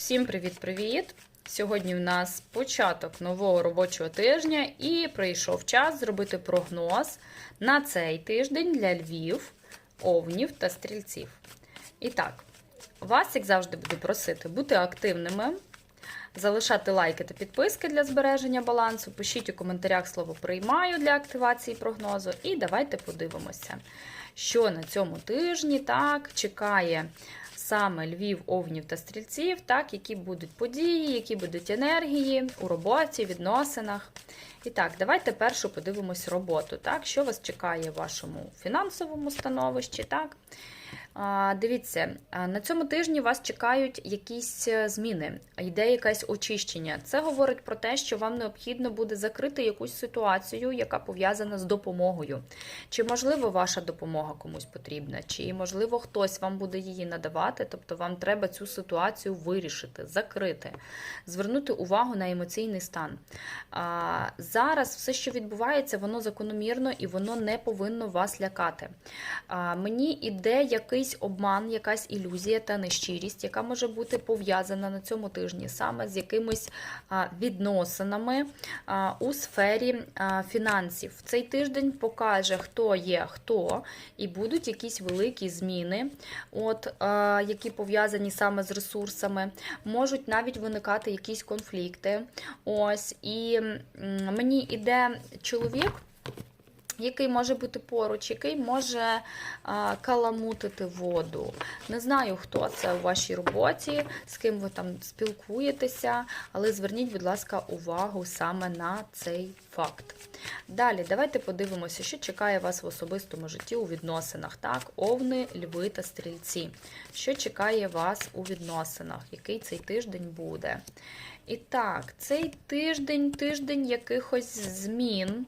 Всім привіт-привіт! Сьогодні в нас початок нового робочого тижня і прийшов час зробити прогноз на цей тиждень для Львів, овнів та стрільців. І так, вас, як завжди, буду просити бути активними, залишати лайки та підписки для збереження балансу. Пишіть у коментарях слово приймаю для активації прогнозу. І давайте подивимося, що на цьому тижні так чекає саме Львів, Овнів та Стрільців, так, які будуть події, які будуть енергії у роботі, відносинах. І так, давайте першу подивимось роботу. Так, Що вас чекає в вашому фінансовому становищі? так. Дивіться, на цьому тижні вас чекають якісь е, зміни, йде якесь очищення. Це говорить про те, що вам необхідно буде закрити якусь ситуацію, яка пов'язана з допомогою. Чи можливо ваша допомога комусь потрібна, чи можливо хтось вам буде її надавати, тобто вам треба цю ситуацію вирішити, закрити, звернути увагу на емоційний стан. Зараз все, що відбувається, воно закономірно і воно не повинно вас лякати. Мені іде якийсь обман, якась ілюзія та нещирість, яка може бути пов'язана на цьому тижні саме з якимись відносинами у сфері фінансів. Цей тиждень покаже, хто є хто, і будуть якісь великі зміни, от, які пов'язані саме з ресурсами. Можуть навіть виникати якісь конфлікти. Ось, і мені іде чоловік який може бути поруч, який може а, каламутити воду. Не знаю, хто це у вашій роботі, з ким ви там спілкуєтеся, але зверніть, будь ласка, увагу саме на цей факт. Далі, давайте подивимося, що чекає вас в особистому житті у відносинах. Так, овни, льви та стрільці. Що чекає вас у відносинах? Який цей тиждень буде? І так, цей тиждень тиждень якихось змін.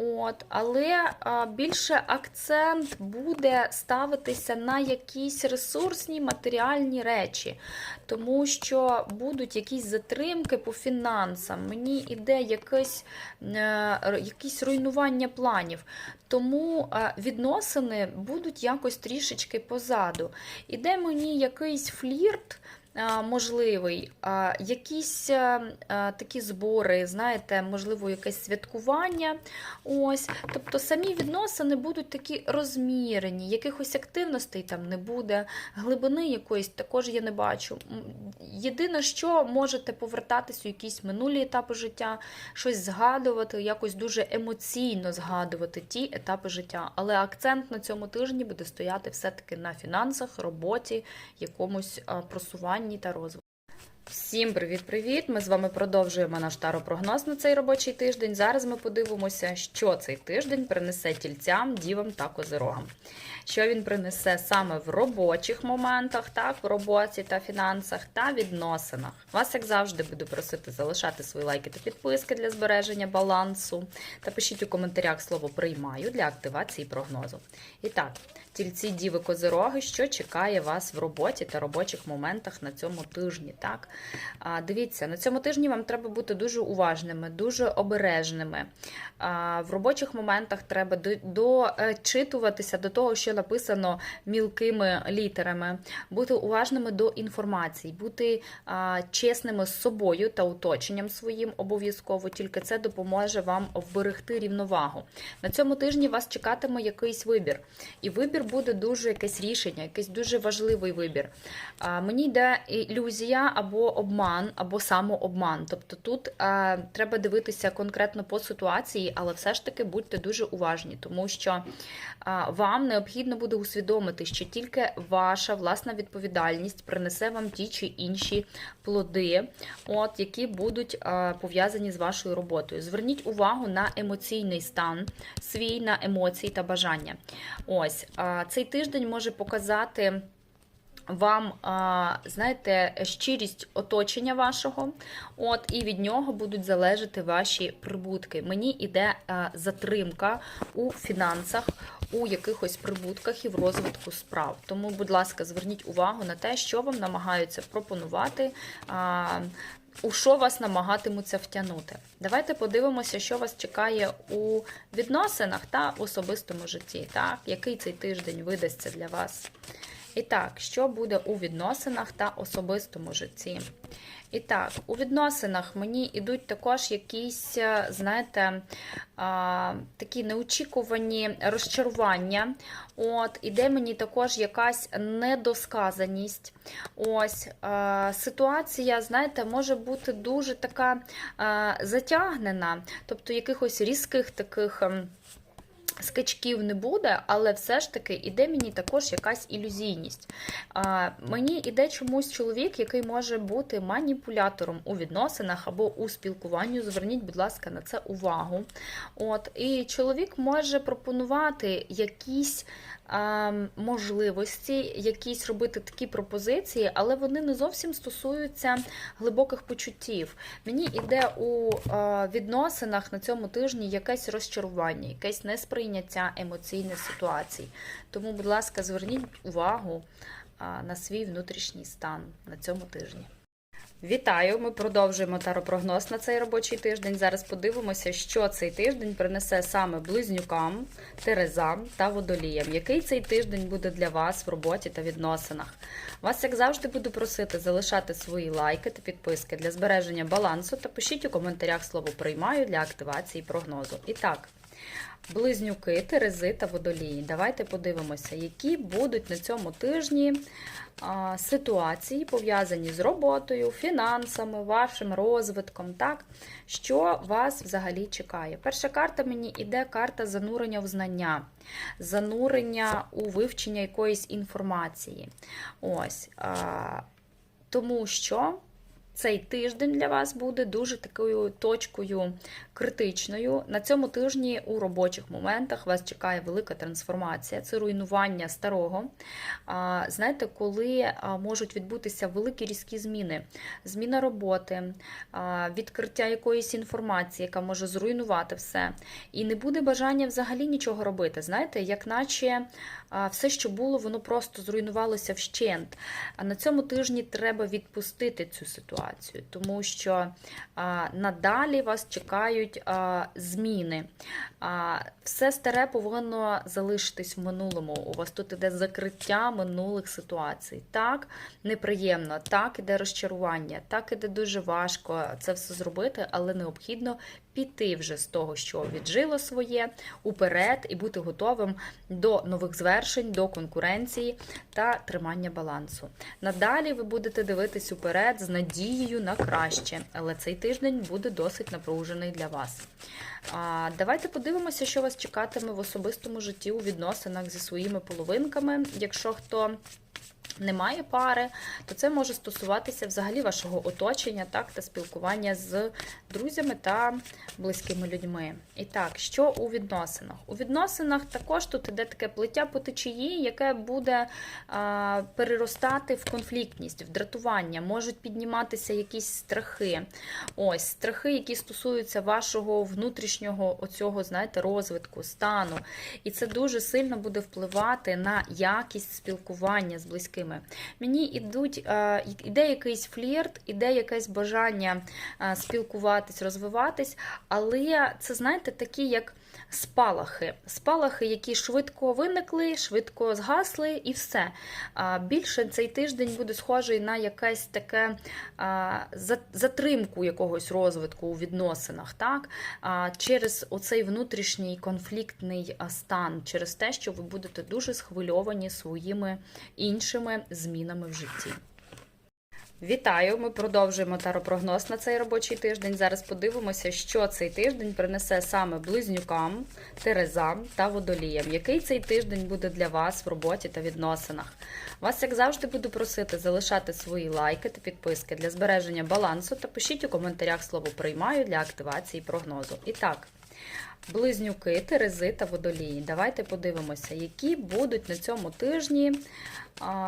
От, Але а, більше акцент буде ставитися на якісь ресурсні матеріальні речі, тому що будуть якісь затримки по фінансам, мені іде якесь, е, якісь руйнування планів. Тому е, відносини будуть якось трішечки позаду. Іде мені якийсь флірт. Е, Можливий, якісь е, е, такі збори, знаєте, можливо, якесь святкування. Ось, тобто самі відносини будуть такі розмірені, якихось активностей там не буде, глибини якоїсь також я не бачу. Єдине, що можете повертатись у якісь минулі етапи життя, щось згадувати, якось дуже емоційно згадувати ті етапи життя. Але акцент на цьому тижні буде стояти все-таки на фінансах, роботі, якомусь а, просуванні та розвитку. Всім привіт-привіт! Ми з вами продовжуємо наш таропрогноз на цей робочий тиждень. Зараз ми подивимося, що цей тиждень принесе тільцям, дівам та козирогам. Що він принесе саме в робочих моментах, так, в роботі та фінансах та відносинах. Вас, як завжди, буду просити залишати свої лайки та підписки для збереження балансу. Та пишіть у коментарях слово приймаю для активації прогнозу. І так, тільці діви козироги, що чекає вас в роботі та робочих моментах на цьому тижні. Так? А, Дивіться, на цьому тижні вам треба бути дуже уважними, дуже обережними. А, В робочих моментах треба дочитуватися до того, що написано мілкими літерами, бути уважними до інформації, бути чесними з собою та оточенням своїм обов'язково. Тільки це допоможе вам вберегти рівновагу. На цьому тижні вас чекатиме якийсь вибір. І вибір буде дуже якесь рішення, якийсь дуже важливий вибір. Мені йде ілюзія або обман, або самообман. Тобто тут треба дивитися конкретно по ситуації, але все ж таки будьте дуже уважні, тому що вам необхідно буде усвідомити, що тільки ваша власна відповідальність принесе вам ті чи інші плоди, от, які будуть а, пов'язані з вашою роботою. Зверніть увагу на емоційний стан свій, на емоції та бажання. Ось а, цей тиждень може показати. Вам, знаєте, щирість оточення вашого, от, і від нього будуть залежати ваші прибутки. Мені йде затримка у фінансах, у якихось прибутках і в розвитку справ. Тому, будь ласка, зверніть увагу на те, що вам намагаються пропонувати. У що вас намагатимуться втягнути. Давайте подивимося, що вас чекає у відносинах та особистому житті. Так? Який цей тиждень видасться для вас? І так, що буде у відносинах та особистому житті? І так, у відносинах мені йдуть також якісь, е, знаєте, а, такі неочікувані розчарування. От, Іде мені також якась недосказаність. Ось, а, Ситуація, знаєте, може бути дуже така а, затягнена, тобто якихось різких таких. Скачків не буде, але все ж таки іде мені також якась ілюзійність. А, Мені іде чомусь чоловік, який може бути маніпулятором у відносинах або у спілкуванні. Зверніть, будь ласка, на це увагу. От, І чоловік може пропонувати якісь можливості, якісь робити такі пропозиції, але вони не зовсім стосуються глибоких почуттів. Мені іде у відносинах на цьому тижні якесь розчарування, якесь несприйняття емоційних ситуацій. Тому, будь ласка, зверніть увагу на свій внутрішній стан на цьому тижні. Вітаю! Ми продовжуємо таропрогноз на цей робочий тиждень. Зараз подивимося, що цей тиждень принесе саме близнюкам, терезам та водоліям. Який цей тиждень буде для вас в роботі та відносинах? Вас, як завжди, буду просити залишати свої лайки та підписки для збереження балансу та пишіть у коментарях слово приймаю для активації прогнозу. І так. Близнюки, Терези та водолії. Давайте подивимося, які будуть на цьому тижні ситуації, пов'язані з роботою, фінансами, вашим розвитком. так? Що вас взагалі чекає? Перша карта мені іде карта занурення в знання, занурення у вивчення якоїсь інформації. Ось. Тому що цей тиждень для вас буде дуже такою точкою критичною. На цьому тижні у робочих моментах вас чекає велика трансформація, це руйнування старого. Знаєте, коли можуть відбутися великі різкі зміни, зміна роботи, відкриття якоїсь інформації, яка може зруйнувати все. І не буде бажання взагалі нічого робити. Знаєте, як наче все, що було, воно просто зруйнувалося вщент. А на цьому тижні треба відпустити цю ситуацію, тому що надалі вас чекають зміни. Все старе повинно залишитись в минулому. У вас тут іде закриття минулих ситуацій. Так, неприємно, так іде розчарування, так іде дуже важко це все зробити, але необхідно піти вже з того, що віджило своє, уперед і бути готовим до нових звершень, до конкуренції та тримання балансу. Надалі ви будете дивитись уперед з надією на краще, але цей тиждень буде досить напружений для вас. А, Давайте подивимося, що вас чекатиме в особистому житті у відносинах зі своїми половинками. Якщо хто немає пари, то це може стосуватися взагалі вашого оточення, так, та спілкування з друзями та близькими людьми. І так, що у відносинах? У відносинах також тут іде таке плиття по течії, яке буде а, переростати в конфліктність, в дратування, можуть підніматися якісь страхи. Ось, страхи, які стосуються вашого внутрішнього оцього, знаєте, розвитку, стану. І це дуже сильно буде впливати на якість спілкування з близькими близькими. Мені ідуть, е, іде якийсь флірт, іде якесь бажання е, спілкуватись, розвиватись, але це, знаєте, такі як спалахи. Спалахи, які швидко виникли, швидко згасли, і все. Більше цей тиждень буде схожий на якесь таке затримку якогось розвитку у відносинах, так? через оцей внутрішній конфліктний стан, через те, що ви будете дуже схвильовані своїми іншими змінами в житті. Вітаю! Ми продовжуємо таропрогноз на цей робочий тиждень. Зараз подивимося, що цей тиждень принесе саме близнюкам, терезам та водоліям. Який цей тиждень буде для вас в роботі та відносинах? Вас, як завжди, буду просити залишати свої лайки та підписки для збереження балансу та пишіть у коментарях слово приймаю для активації прогнозу. І так. Близнюки, Терези та водолії. Давайте подивимося, які будуть на цьому тижні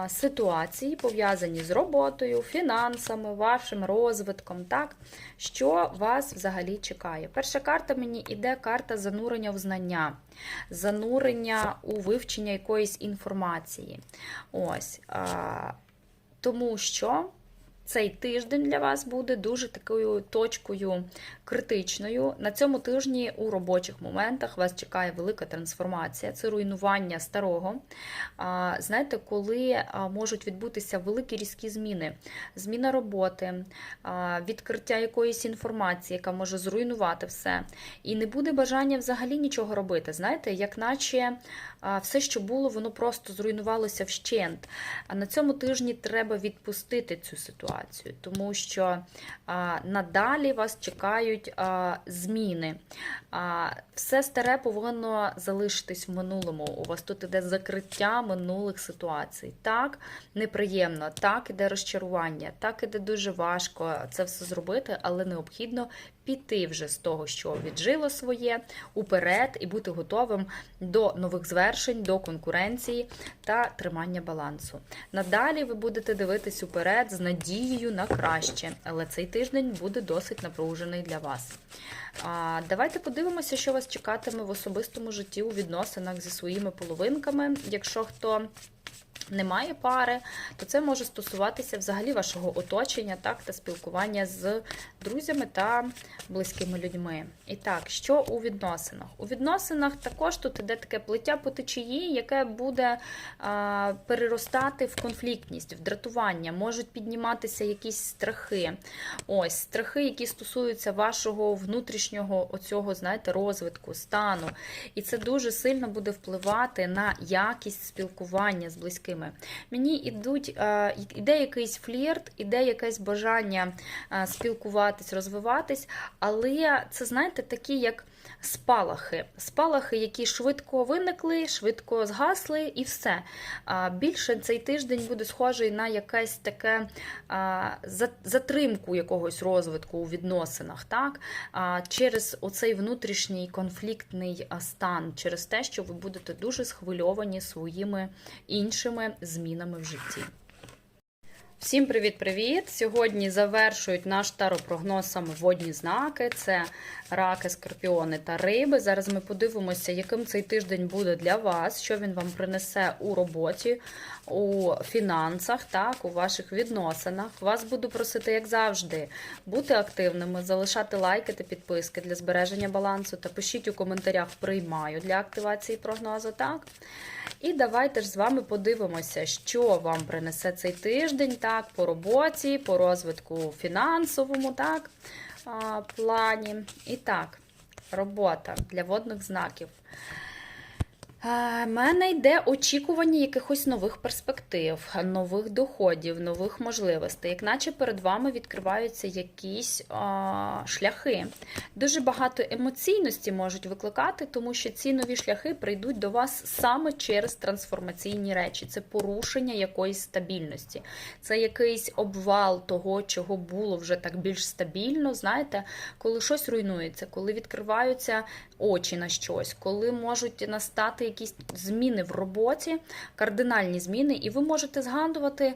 ситуації, пов'язані з роботою, фінансами, вашим розвитком, так? що вас взагалі чекає. Перша карта мені іде карта занурення в знання, занурення у вивчення якоїсь інформації. Ось. Тому що цей тиждень для вас буде дуже такою точкою критичною. На цьому тижні у робочих моментах вас чекає велика трансформація, це руйнування старого. Знаєте, коли можуть відбутися великі різкі зміни, зміна роботи, відкриття якоїсь інформації, яка може зруйнувати все. І не буде бажання взагалі нічого робити. Знаєте, як наче все, що було, воно просто зруйнувалося вщент. А на цьому тижні треба відпустити цю ситуацію, тому що надалі вас чекають зміни. Все старе повинно залишитись в минулому. У вас тут іде закриття минулих ситуацій. Так, неприємно, так іде розчарування, так іде дуже важко це все зробити, але необхідно піти вже з того, що віджило своє, уперед і бути готовим до нових звершень, до конкуренції та тримання балансу. Надалі ви будете дивитись уперед з надією на краще, але цей тиждень буде досить напружений для вас. А, Давайте подивимося, що вас чекатиме в особистому житті у відносинах зі своїми половинками. Якщо хто немає пари, то це може стосуватися взагалі вашого оточення, так, та спілкування з друзями та близькими людьми. І так, що у відносинах? У відносинах також тут іде таке плиття по течії, яке буде а, переростати в конфліктність, в дратування, можуть підніматися якісь страхи. Ось страхи, які стосуються вашого внутрішнього оцього, знаєте, розвитку, стану. І це дуже сильно буде впливати на якість спілкування з близькими. Мені ідуть, е, іде якийсь флірт, іде якесь бажання е, спілкуватись, розвиватись, але це, знаєте, такі як спалахи. Спалахи, які швидко виникли, швидко згасли, і все. Більше цей тиждень буде схожий на якесь таке затримку якогось розвитку у відносинах, так? Через оцей внутрішній конфліктний стан, через те, що ви будете дуже схвильовані своїми іншими змінами в житті. Всім привіт-привіт! Сьогодні завершують наш таропрогноз саме водні знаки: це раки, скорпіони та риби. Зараз ми подивимося, яким цей тиждень буде для вас, що він вам принесе у роботі, у фінансах, так, у ваших відносинах. Вас буду просити, як завжди, бути активними, залишати лайки та підписки для збереження балансу та пишіть у коментарях приймаю для активації прогнозу. так? І давайте ж з вами подивимося, що вам принесе цей тиждень, так, по роботі, по розвитку фінансовому, так, плані. І так, робота для водних знаків. У мене йде очікування якихось нових перспектив, нових доходів, нових можливостей. Як наче перед вами відкриваються якісь а, шляхи. Дуже багато емоційності можуть викликати, тому що ці нові шляхи прийдуть до вас саме через трансформаційні речі. Це порушення якоїсь стабільності, це якийсь обвал того, чого було вже так більш стабільно. Знаєте, коли щось руйнується, коли відкриваються очі на щось, коли можуть настати якісь зміни в роботі, кардинальні зміни, і ви можете згадувати,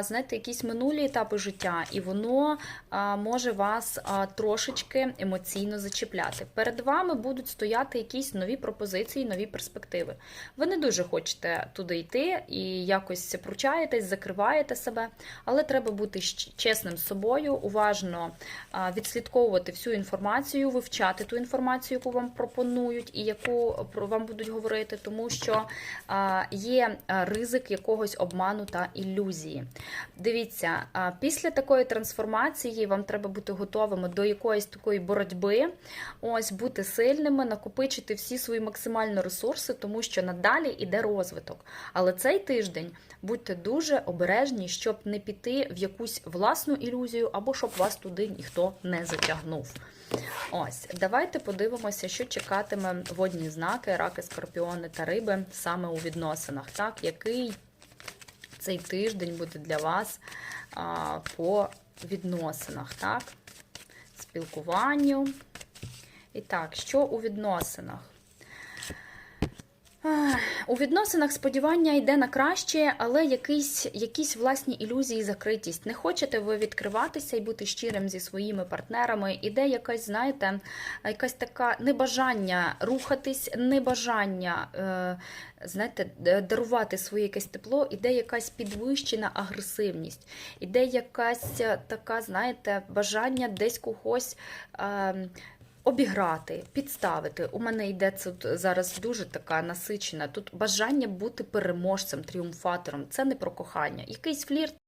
знаєте, якісь минулі етапи життя, і воно може вас трошечки емоційно зачіпляти. Перед вами будуть стояти якісь нові пропозиції, нові перспективи. Ви не дуже хочете туди йти і якось пручаєтесь, закриваєте себе, але треба бути чесним з собою, уважно відслідковувати всю інформацію, вивчати ту інформацію, яку вам пропонують, і яку вам будуть говорити, тому що є ризик якогось обману та ілюзії. Дивіться, після такої трансформації вам треба бути готовими до якоїсь такої боротьби, ось бути сильними, накопичити всі свої максимальні ресурси, тому що надалі йде розвиток. Але цей тиждень будьте дуже обережні, щоб не піти в якусь власну ілюзію або щоб вас туди ніхто не затягнув. Ось, давайте подивимося, що чекатиме водні знаки, раки, скорпіони та риби саме у відносинах. Так, який цей тиждень буде для вас а, по відносинах, так? Спілкуванню. І так, що у відносинах? У відносинах сподівання йде на краще, але якісь, якісь власні ілюзії, закритість. Не хочете ви відкриватися і бути щирим зі своїми партнерами. Іде якась, знаєте, якась така небажання рухатись, небажання, е, знаєте, дарувати своє якесь тепло, іде якась підвищена агресивність, іде якась е, така, знаєте, бажання десь когось. Обіграти, підставити. У мене йде це зараз дуже така насичена. Тут бажання бути переможцем, тріумфатором. Це не про кохання. Якийсь флірт.